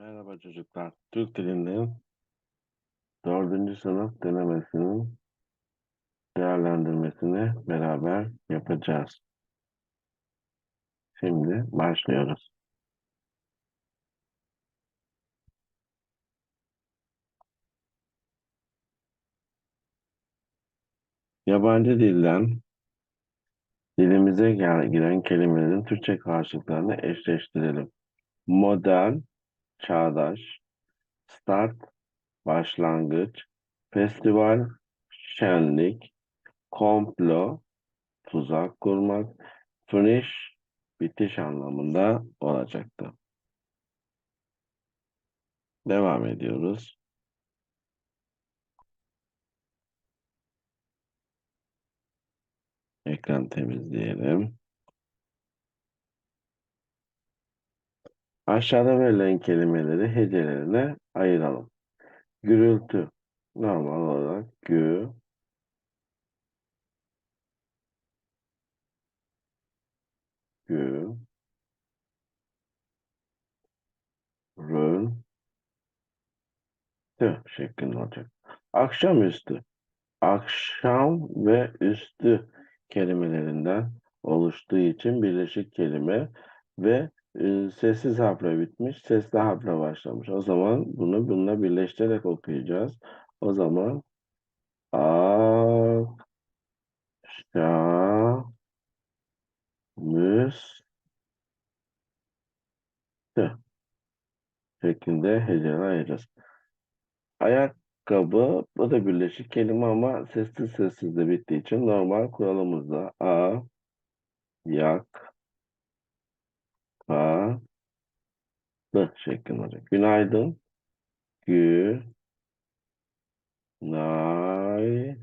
Merhaba çocuklar. Türk dilinin dördüncü sınıf denemesinin değerlendirmesini beraber yapacağız. Şimdi başlıyoruz. Yabancı dilden dilimize giren kelimelerin Türkçe karşılıklarını eşleştirelim. Model, çağdaş, start, başlangıç, festival, şenlik, komplo, tuzak kurmak, finish, bitiş anlamında olacaktı. Devam ediyoruz. Ekran temizleyelim. Aşağıda verilen kelimeleri hecelerine ayıralım. Gürültü. Normal olarak gü, gü, rün, tü şeklinde olacak. Akşamüstü. Akşam ve üstü kelimelerinden oluştuğu için birleşik kelime ve sessiz harfle bitmiş, sesli harfle başlamış. O zaman bunu bununla birleştirerek okuyacağız. O zaman akşamüstü şeklinde heceler ayıracağız. Ayakkabı bu da birleşik kelime ama sessiz sessiz de bittiği için normal kuralımızda a yak ka lı şeklinde olacak. Günaydın. Gü nay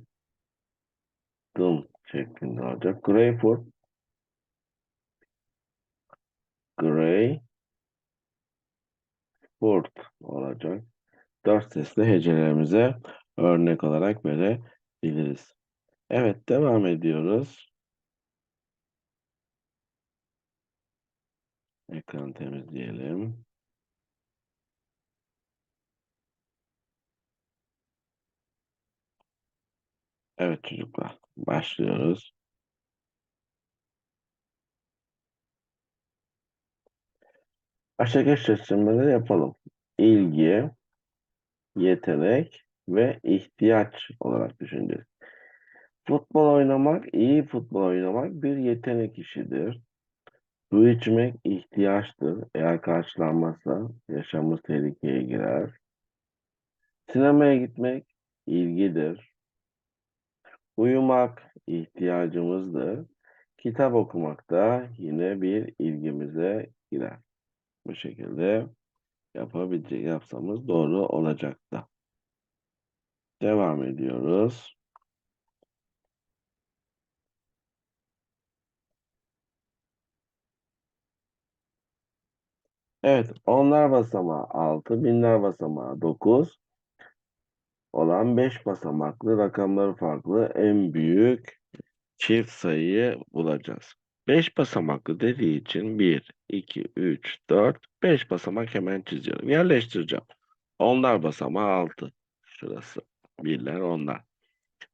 dın şeklinde olacak. Greyfurt grey furt olacak. Dört sesli hecelerimize örnek olarak verebiliriz. Evet devam ediyoruz. Ekran temizleyelim. Evet çocuklar başlıyoruz. Aşağı seçimleri yapalım. İlgi, yetenek ve ihtiyaç olarak düşüneceğiz. Futbol oynamak, iyi futbol oynamak bir yetenek işidir. Su içmek ihtiyaçtır. Eğer karşılanmazsa yaşamımız tehlikeye girer. Sinemaya gitmek ilgidir. Uyumak ihtiyacımızdır. Kitap okumak da yine bir ilgimize girer. Bu şekilde yapabilecek yapsamız doğru olacaktı. Devam ediyoruz. Evet, onlar basamağı 6, binler basamağı 9 olan 5 basamaklı rakamları farklı en büyük çift sayıyı bulacağız. 5 basamaklı dediği için 1, 2, 3, 4, 5 basamak hemen çiziyorum. Yerleştireceğim. Onlar basamağı 6. Şurası. Birler onlar.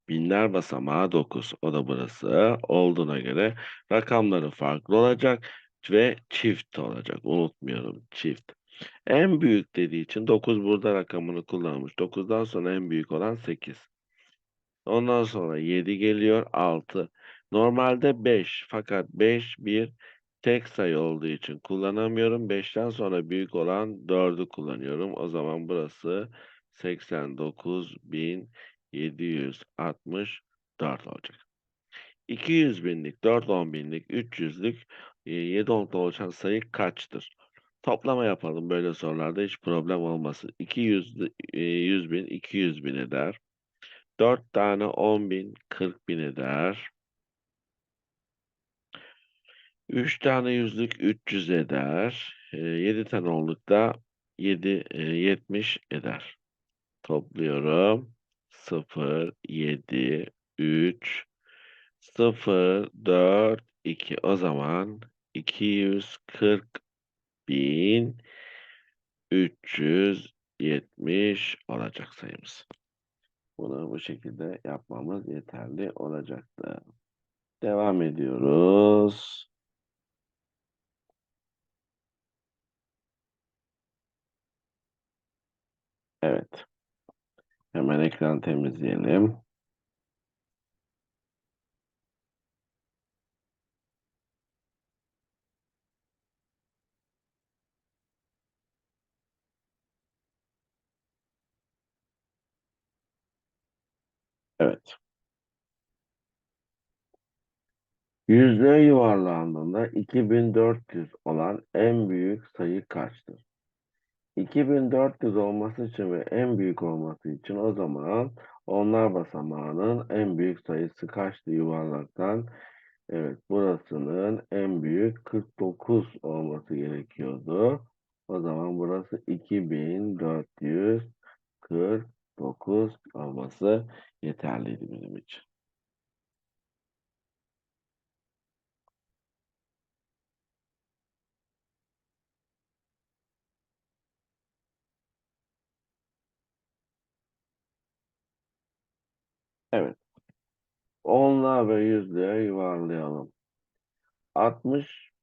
Binler basamağı 9. O da burası. Olduğuna göre rakamları farklı olacak ve çift olacak. Unutmuyorum çift. En büyük dediği için 9 burada rakamını kullanmış. 9'dan sonra en büyük olan 8. Ondan sonra 7 geliyor 6. Normalde 5 fakat 5 bir tek sayı olduğu için kullanamıyorum. 5'ten sonra büyük olan 4'ü kullanıyorum. O zaman burası 89.764 olacak. 200 binlik, 4 10 binlik, 300'lük, 7 onlukta oluşan sayı kaçtır? Toplama yapalım böyle sorularda hiç problem olmasın. 200 100 bin 200 bin eder. 4 tane 10 bin 40 bin eder. 3 tane yüzlük 300 eder. 7 tane onluk da 7 70 eder. Topluyorum. 0 7 3 0 4 2 o zaman 240 bin 370 olacak sayımız. Bunu bu şekilde yapmamız yeterli olacaktı. Devam ediyoruz. Evet. Hemen ekran temizleyelim. Evet. Yüzlüğe yuvarlandığında 2400 olan en büyük sayı kaçtır? 2400 olması için ve en büyük olması için o zaman onlar basamağının en büyük sayısı kaçtı yuvarlaktan? Evet, burasının en büyük 49 olması gerekiyordu. O zaman burası 2449 olması yeterliydi bizim için. Evet. Onlar ve yüzlüğe yuvarlayalım.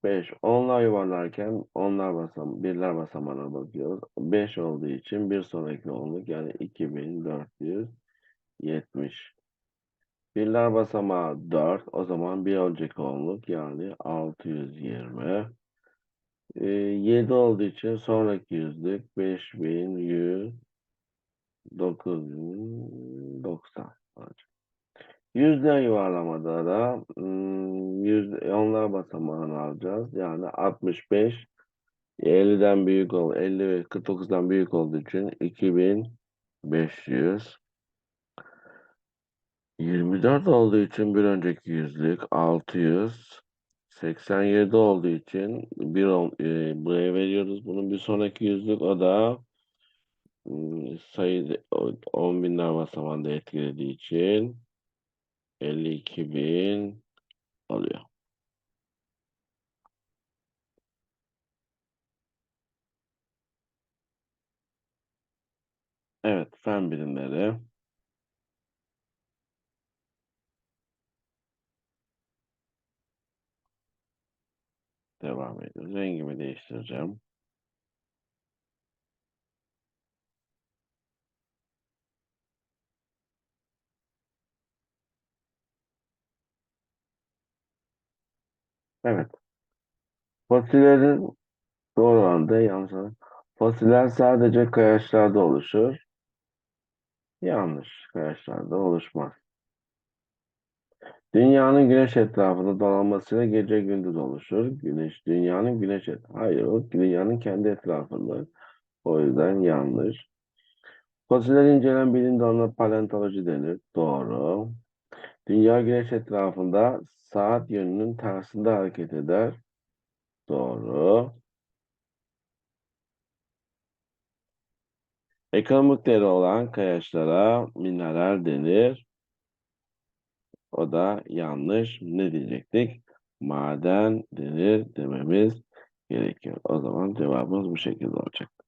65. Onlar yuvarlarken onlar basam birler basamağına bakıyoruz. 5 olduğu için bir sonraki onluk yani 2470. Birler basamağı 4. O zaman bir önceki onluk yani 620. Ee, 7 olduğu için sonraki yüzlük 5100 9090 olacak. Yüzde yuvarlamada da hmm, yüzde onlar basamağını alacağız. Yani 65 50'den büyük ol 50 ve 49'dan büyük olduğu için 2500 24 olduğu için bir önceki yüzlük 600 87 olduğu için bir e, buraya veriyoruz. Bunun bir sonraki yüzlük o da hmm, sayı 10 binler basamağında etkilediği için 52 bin oluyor. Evet, fen bilimleri. Devam ediyoruz. Rengimi değiştireceğim. Evet. Fosillerin doğru anda yanlış anda. Fosiller sadece kayaçlarda oluşur. Yanlış. Kayaçlarda oluşmaz. Dünyanın güneş etrafında dolanmasıyla gece gündüz oluşur. Güneş, dünyanın güneş et. Hayır, o dünyanın kendi etrafında. O yüzden yanlış. Fosiller incelen bilim dalına paleontoloji denir. Doğru. Dünya güneş etrafında saat yönünün tersinde hareket eder. Doğru. Ekonomik değeri olan kayaçlara mineral denir. O da yanlış. Ne diyecektik? Maden denir dememiz gerekiyor. O zaman cevabımız bu şekilde olacak.